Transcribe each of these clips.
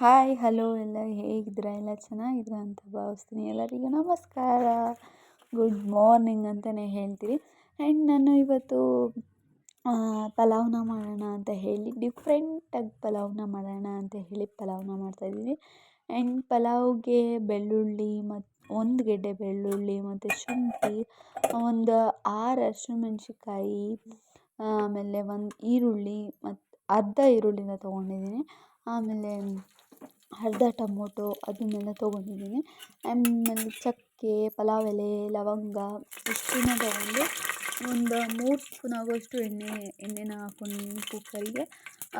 Hi hello ಎಲ್ಲ ಹೇಗಿದ್ದೀರಾ? ಎಲ್ಲ ಚೆನ್ನಾಗಿದ್ದೀರಾ ಅಂತ ಭಾವಿಸ್ತೀನಿ. ಎಲ್ಲರಿಗೂ ನಮಸ್ಕಾರ. ಗುಡ್ ಮಾರ್ನಿಂಗ್ ಅಂತಲೇ ಹೇಳ್ತೀವಿ. ಆ್ಯಂಡ್ ನಾನು ಇವತ್ತು ಪಲಾವ್ನ ಮಾಡೋಣ ಅಂತ ಹೇಳಿ ಡಿಫ್ರೆಂಟಾಗಿ ಪಲಾವ್ನ ಮಾಡೋಣ ಅಂತ ಹೇಳಿ ಪಲಾವ್ನ ಮಾಡ್ತಾಯಿದ್ದೀನಿ ಆ್ಯಂಡ್ ಪಲಾವ್ಗೆ ಬೆಳ್ಳುಳ್ಳಿ ಮತ್ತು ಒಂದು ಗೆಡ್ಡೆ ಬೆಳ್ಳುಳ್ಳಿ ಮತ್ತು ಶುಂಠಿ, ಒಂದು ಆರು ಹಸಿಮೆಣ್ಸಿನ್ಕಾಯಿ ಆಮೇಲೆ ಒಂದು ಈರುಳ್ಳಿ ಮತ್ತು ಅರ್ಧ ಈರುಳ್ಳಿನ ತೊಗೊಂಡಿದ್ದೀನಿ. ಆಮೇಲೆ ಅರ್ಧ ಟೊಮೊಟೊ ಅದನ್ನೆಲ್ಲ ತೊಗೊಂಡಿದ್ದೀನಿ. ಆಮೇಲೆ ಚಕ್ಕೆ, ಪಲಾವ್ ಎಲೆ, ಲವಂಗ ಇಷ್ಟಿನ ತೊಗೊಂಡು ಒಂದು ಮೂರು ಸ್ಪೂನ್ ಆಗುವಷ್ಟು ಎಣ್ಣೆ, ಎಣ್ಣೆನ ಹಾಕ್ಕೊಂಡು ಕುಕ್ಕರಿಗೆ.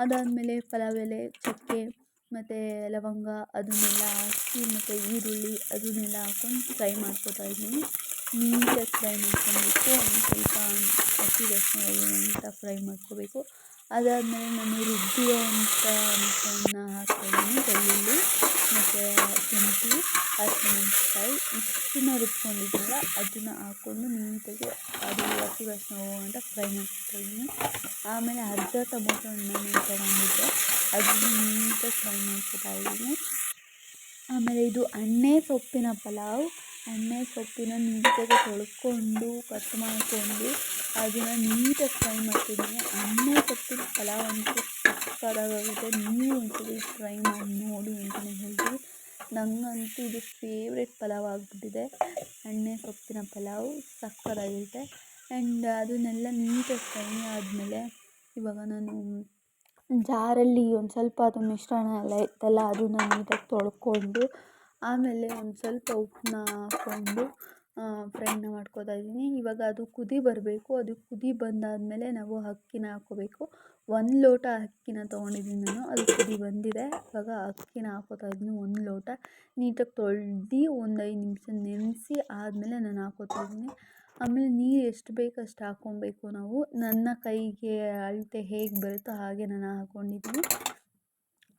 ಅದಾದಮೇಲೆ ಪಲಾವ್ ಎಲೆ, ಚಕ್ಕೆ ಮತ್ತು ಲವಂಗ ಅದನ್ನೆಲ್ಲ ಹಾಕಿ ಮತ್ತು ಈರುಳ್ಳಿ ಅದನ್ನೆಲ್ಲ ಹಾಕ್ಕೊಂಡು ಫ್ರೈ ಮಾಡ್ಕೊತಾ ಇದ್ದೀನಿ. ನೀಟಾಗಿ ಫ್ರೈ ಮಾಡ್ಕೊಬೇಕು, ಒಂದು ಸ್ವಲ್ಪ ಹಸಿ ವಾಸನೆ ಫ್ರೈ ಮಾಡ್ಕೋಬೇಕು. ಅದಾದಮೇಲೆ ನಾನು ರುಬ್ಬಿರೋವಂಥ ಮಿಶ್ರಣನ ಹಾಕ್ತಾಯಿದ್ದೀನಿ ಬೆಳ್ಳುಳ್ಳಿ ಮತ್ತು ಶುಂಠಿ, ಹಸಿಮೆಣ್ಸಿನ್ಕಾಯಿ ಇಷ್ಟನ್ನ ರುಬ್ಕೊಂಡಿದ್ದೀನಲ್ಲ ಅದನ್ನು ಹಾಕ್ಕೊಂಡು ನೀಟಾಗಿ ಅದು ಹಸಿ ವಾಸನೆ ಅಂತ ಫ್ರೈ ಮಾಡ್ಕೊತಾಯಿದ್ದೀನಿ ಆಮೇಲೆ ಅರ್ಧ ಟೊಮೊಟೊ ಹಣ್ಣನ್ನು ತಗೊಂಡಿದ್ದೆ. ಅದನ್ನು ನೀಟಾಗಿ ಫ್ರೈ ಮಾಡ್ಕೊತಾಯಿದ್ದೀನಿ ಆಮೇಲೆ ಇದು ಎಣ್ಣೆ ಸೊಪ್ಪಿನ ಪಲಾವ್. ಎಣ್ಣೆ ಸೊಪ್ಪಿನ ನೀಟಾಗಿ ತೊಳ್ಕೊಂಡು ಕಟ್ ಮಾಡಿಕೊಂಡು ಅದನ್ನು ನೀಟಾಗಿ ಫ್ರೈ ಮಾಡ್ತಿದ್ದೀನಿ ಎಣ್ಣೆ ಸೊಪ್ಪಿನ ಪಲಾವ್ ಅಂತೂ ಸಕ್ಕತ್ತಾಗುತ್ತೆ. ನೀವು ಒಂದ್ಸರಿ ಟ್ರೈ ಮಾಡಿ ನೋಡಿ ಅಂತಲೇ ಹೇಳ್ತೀವಿ ನನಗಂತೂ ಇದು ಫೇವ್ರೆಟ್ ಪಲಾವ್ ಆಗಿಬಿಟ್ಟಿದೆ. ಎಣ್ಣೆ ಸೊಪ್ಪಿನ ಪಲಾವ್ ಸಕ್ಕತ್ತಾಗಿರುತ್ತೆ. ಆ್ಯಂಡ್ ಅದನ್ನೆಲ್ಲ ನೀಟಾಗಿ ಫ್ರೈ ಆದಮೇಲೆ ಇವಾಗ ನಾನು ಜಾರಲ್ಲಿ ಒಂದು ಸ್ವಲ್ಪ ಅದು ಮಿಶ್ರಣ ಎಲ್ಲ ಇತ್ತಲ್ಲ, ಅದನ್ನು ನೀಟಾಗಿ ತೊಳ್ಕೊಂಡು ಆಮೇಲೆ ಒಂದು ಸ್ವಲ್ಪ ಉಪ್ಪನ್ನ ಹಾಕ್ಕೊಂಡು ಫ್ರೈನ ಮಾಡ್ಕೊತಾ ಇದ್ದೀನಿ. ಇವಾಗ ಅದು ಕುದಿ ಬರಬೇಕು. ಅದು ಕುದಿ ಬಂದಾದಮೇಲೆ ನಾವು ಅಕ್ಕಿನ ಹಾಕ್ಕೋಬೇಕು. ಒಂದು ಲೋಟ ಅಕ್ಕಿನ ತೊಗೊಂಡಿದ್ದೀನಿ ನಾನು. ಅದು ಕುದಿ ಬಂದಿದೆ. ಇವಾಗ ಅಕ್ಕಿನ ಹಾಕ್ಕೋತಾ ಇದ್ದೀನಿ ಒಂದು ಲೋಟ. ನೀಟಾಗಿ ತೊಳ್ದು ಒಂದು ಐದು ನಿಮಿಷ ನೆನೆಸಿ ಆದಮೇಲೆ ನಾನು ಹಾಕ್ಕೋತಾ ಇದ್ದೀನಿ. ಆಮೇಲೆ ನೀರು ಎಷ್ಟು ಬೇಕು ಅಷ್ಟು ಹಾಕ್ಕೊಬೇಕು ನಾವು. ನನ್ನ ಕೈಗೆ ಅಳತೆ ಹೇಗೆ ಬರುತ್ತೋ ಹಾಗೆ ನಾನು ಹಾಕ್ಕೊಂಡಿದ್ದೀನಿ.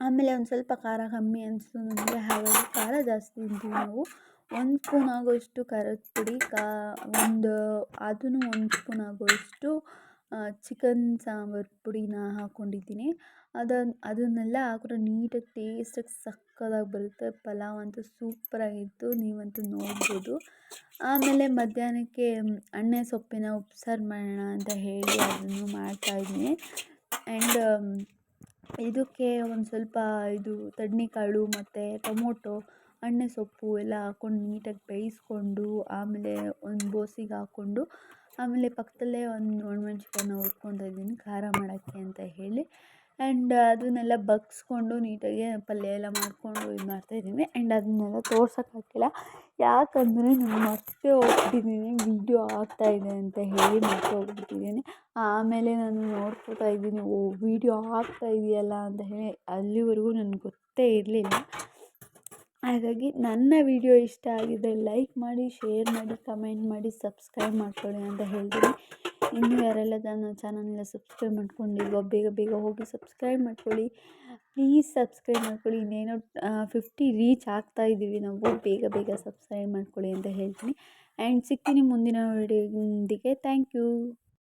ಆಮೇಲೆ ಒಂದು ಸ್ವಲ್ಪ ಖಾರ ಕಮ್ಮಿ ಅನಿಸ್ತು ನನಗೆ, ಹಾಗಾಗಿ ಖಾರ ಜಾಸ್ತಿ ತಿಂತೀವಿ ನಾವು. ಒಂದು ಸ್ಪೂನ್ ಆಗೋಷ್ಟು ಖಾರದ ಪುಡಿ, ಕಾ, ಒಂದು ಅದೂ ಒಂದು ಸ್ಪೂನ್ ಆಗೋಷ್ಟು ಚಿಕನ್ ಸಾಂಬಾರು ಪುಡಿನ ಹಾಕ್ಕೊಂಡಿದ್ದೀನಿ ಅದನ್ನು ಅದನ್ನೆಲ್ಲ ಹಾಕಿದ್ರೆ ನೀಟಾಗಿ ಟೇಸ್ಟಾಗಿ ಸಕ್ಕತ್ತಾಗಿ ಬರುತ್ತೆ. ಪಲಾವ್ ಅಂತೂ ಸೂಪರಾಗಿತ್ತು, ನೀವಂತೂ ನೋಡ್ಬೋದು. ಆಮೇಲೆ ಮಧ್ಯಾಹ್ನಕ್ಕೆ ಅಣ್ಣೆ ಸೊಪ್ಪಿನ ಉಪ್ಸಾರು ಮಾಡೋಣ ಅಂತ ಹೇಳಿ ಅದನ್ನು ಮಾಡ್ತಾಯಿದ್ದೀನಿ ಆ್ಯಂಡ್ ಇದಕ್ಕೆ ಒಂದು ಸ್ವಲ್ಪ ಇದು ತಡ್ನಿಕಾಳು ಮತ್ತು ಟೊಮೊಟೊ ಅಣ್ಣೆ ಸೊಪ್ಪು ಎಲ್ಲ ಹಾಕ್ಕೊಂಡು ನೀಟಾಗಿ ಬೇಯಿಸ್ಕೊಂಡು ಆಮೇಲೆ ಒಂದು ಬೋಸಿಗೆ ಹಾಕ್ಕೊಂಡು ಆಮೇಲೆ ಪಕ್ಕದಲ್ಲೇ ಒಂದು ಒಣಮೆಣ್ಸಿಕಾಯನ್ನ ಹುರ್ಕೊತಾ ಇದ್ದೀನಿ ಖಾರ ಮಾಡೋಕ್ಕೆ ಅಂತ ಹೇಳಿ. ಆ್ಯಂಡ್ ಅದನ್ನೆಲ್ಲ ಬಗ್ಸ್ಕೊಂಡು ನೀಟಾಗಿ ಪಲ್ಯ ಎಲ್ಲ ಮಾಡಿಕೊಂಡು ಇದು ಮಾಡ್ತಾಯಿದ್ದೀನಿ ಆ್ಯಂಡ್ ಅದನ್ನೆಲ್ಲ ತೋರ್ಸೋಕ್ಕಾಗ್ತಿಲ್ಲ. ಯಾಕಂದರೆ ನಾನು ಮರ್ತೇ ಹೋಗ್ಬಿಟ್ಟಿದ್ದೀನಿ ವೀಡಿಯೋ ಆಗ್ತಾಯಿದೆ ಅಂತ ಹೇಳಿ ಮರ್ತೇ ಹೋಗ್ಬಿಟ್ಟಿದ್ದೀನಿ ಆಮೇಲೆ ನಾನು ನೋಡ್ಕೊತಾ ಇದ್ದೀನಿ, ಓ ವೀಡಿಯೋ ಆಗ್ತಾ ಇದೆಯಲ್ಲ ಅಂತ ಹೇಳಿ ಅಲ್ಲಿವರೆಗೂ ನನಗೆ ಗೊತ್ತೇ ಇರಲಿಲ್ಲ. ಹಾಗಾಗಿ ನನ್ನ ವಿಡಿಯೋ ಇಷ್ಟ ಆಗಿದ್ದರೆ ಲೈಕ್ ಮಾಡಿ ಶೇರ್ ಮಾಡಿ ಕಮೆಂಟ್ ಮಾಡಿ ಸಬ್ಸ್ಕ್ರೈಬ್ ಮಾಡ್ಕೊಳ್ಳಿ ಅಂತ ಹೇಳ್ತೀನಿ. ಇನ್ನೂ ಯಾರೆಲ್ಲ ನನ್ನ ಚಾನಲ್ನ ಸಬ್ಸ್ಕ್ರೈಬ್ ಮಾಡ್ಕೊಂಡಿಲ್ವೋ ಬೇಗ ಬೇಗ ಹೋಗಿ ಸಬ್ಸ್ಕ್ರೈಬ್ ಮಾಡ್ಕೊಳ್ಳಿ. ಪ್ಲೀಸ್ ಸಬ್ಸ್ಕ್ರೈಬ್ ಮಾಡ್ಕೊಳ್ಳಿ. ಇನ್ನೇನೋ ಫಿಫ್ಟಿ ರೀಚ್ ಆಗ್ತಾ ಇದ್ದೀವಿ ನಾವು. ಬೇಗ ಬೇಗ ಸಬ್ಸ್ಕ್ರೈಬ್ ಮಾಡ್ಕೊಳ್ಳಿ ಅಂತ ಹೇಳ್ತೀನಿ. ಆ್ಯಂಡ್ ಸಿಗ್ತೀನಿ ಮುಂದಿನ ವಿಡಿಯೋದೊಂದಿಗೆ ಥ್ಯಾಂಕ್ ಯು